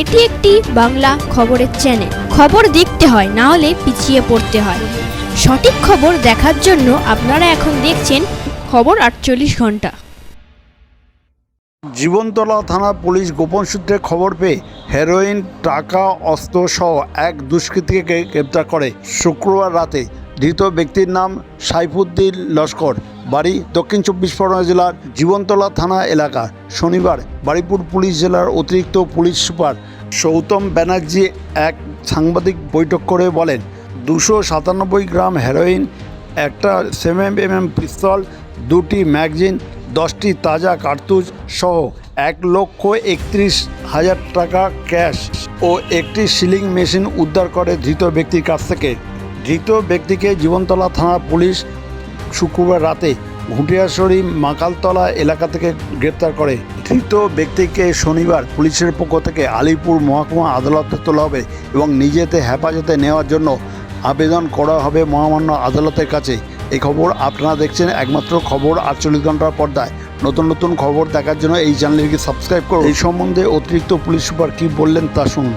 এটি একটি বাংলা খবরের চ্যানেল খবর দেখতে হয়, না হলে পিছিয়ে পড়তে হয়। সঠিক খবর দেখার জন্য আপনারা এখন দেখছেন খবর আটচল্লিশ ঘণ্টা। জীবনতলা থানা পুলিশ গোপন সূত্রে খবর পেয়ে হেরোইন টাকা, অস্ত্র সহ এক দুষ্কৃতীকে গ্রেপ্তার করে শুক্রবার রাতে ধৃত ব্যক্তির নাম সাইফুদ্দিন লস্কর। বাড়ি দক্ষিণ চব্বিশ পরগনা জেলার জীবনতলা থানা এলাকা। শনিবার বারিপুর পুলিশ জেলার অতিরিক্ত পুলিশ সুপার সৌতম ব্যানার্জি এক সাংবাদিক বৈঠক করে বলেন, দুশো সাতানব্বই গ্রাম হেরোইন, একটা সেভেন এম এম পিস্তল, দুটি ম্যাগজিন, দশটি তাজা কার্তুজ সহ এক লক্ষ একত্রিশ হাজার টাকা ক্যাশ ও একটি সিলিং মেশিন উদ্ধার করে ধৃত ব্যক্তির কাছ থেকে। ধৃত ব্যক্তিকে জীবনতলা থানা পুলিশ শুক্রবার রাতে ঘুটিয়াশরী মাকালতলা এলাকা থেকে গ্রেপ্তার করে। ধৃত ব্যক্তিকে শনিবার পুলিশের পক্ষ থেকে আলিপুর মহকুমা আদালতে তোলা হবে এবং নিজেতে হেফাজতে নেওয়ার জন্য আবেদন করা হবে মহামান্য আদালতের কাছে। এই খবর আপনারা দেখছেন একমাত্র খবর আটচল্লিশ ঘণ্টার পর্দায়। নতুন নতুন খবর দেখার জন্য এই চ্যানেলটিকে সাবস্ক্রাইব করুন। এই সম্বন্ধে অতিরিক্ত পুলিশ সুপার কী বললেন তা শুনুন।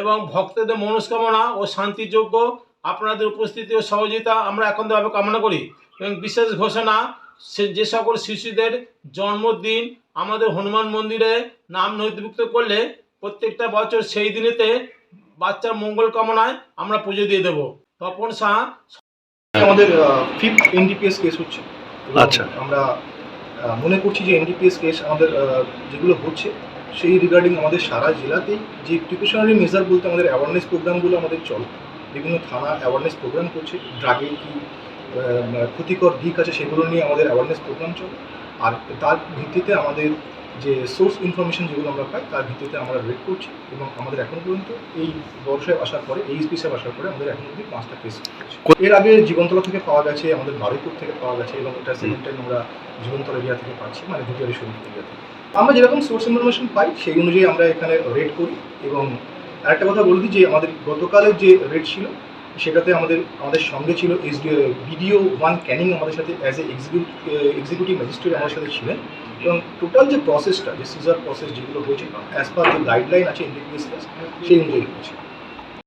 এবং ভক্তদের মনস্কামনা ও শান্তিযোগ্য আপনাদের উপস্থিতি ও সহযোগিতা আমরা একান্তভাবে কামনা করি এবং বিশেষ ঘোষণা যে সকল শিশুদের জন্মদিন আমাদের হনুমান মন্দিরে নাম নথিভুক্ত করলে প্রত্যেকটা বছর সেই দিনেতে বাচ্চার মঙ্গল কামনায় আমরা পুজো দিয়ে দেবো। তপন শাহ আমাদের ফিফথ এনডিপিএস কেস হচ্ছে। আচ্ছা। আমরা মনে করছি যে এনডিপিএস কেস আমাদের যেগুলো হচ্ছে সেই রিগার্ডিং আমাদের সারা জেলাতেই যে প্রিপারেশনারি মেজার বলতে আমাদের অ্যাওয়ারনেস প্রোগ্রামগুলো আমাদের চলে। বিভিন্ন থানা অ্যাওয়ারনেস প্রোগ্রাম করছে ড্রাগের কী ক্ষতিকর দিক আছে সেগুলো নিয়ে আমাদের অ্যাওয়ারনেস প্রোগ্রাম চলে। আর তার ভিত্তিতে আমাদের যে সোর্স ইনফরমেশন যেগুলো আমরা পাই তার ভিত্তিতে আমরা রেড করছি এবং আমাদের এখন পর্যন্ত এই বর্ষায় আসার পরে এই স্পিসে আসার পরে আমাদের এখন অবধি পাঁচটা কেস এর আগে জীবনতলা থেকে পাওয়া গেছে আমাদের বারুইপুর থেকে পাওয়া গেছে এবং এটা সেকেন্ড টাইম আমরা জীবনতলা এরিয়া থেকে পাচ্ছি মানে দুটিয়ারি শরীফ এরিয়া থেকে। আমরা যেরকম সোর্স ইনফরমেশন পাই, সেই অনুযায়ী আমরা এখানে রেড করি এবং আরেকটা কথা বলে দিই যে আমাদের গতকালের যে রেড ছিল, সেটাতে আমাদের আমাদের সঙ্গে ছিল এস বিডিও ওয়ান ক্যানিং আমাদের সাথে অ্যাজ এ এক্সিকিউটিভ ম্যাজিস্ট্রেট আমাদের সাথে ছিলেন এবং টোটাল যে প্রসেসটা যে সিজার প্রসেস যেগুলো হয়েছে অ্যাজ পার যে গাইডলাইন আছে এনডিপিএস সেই অনুযায়ী হয়েছে।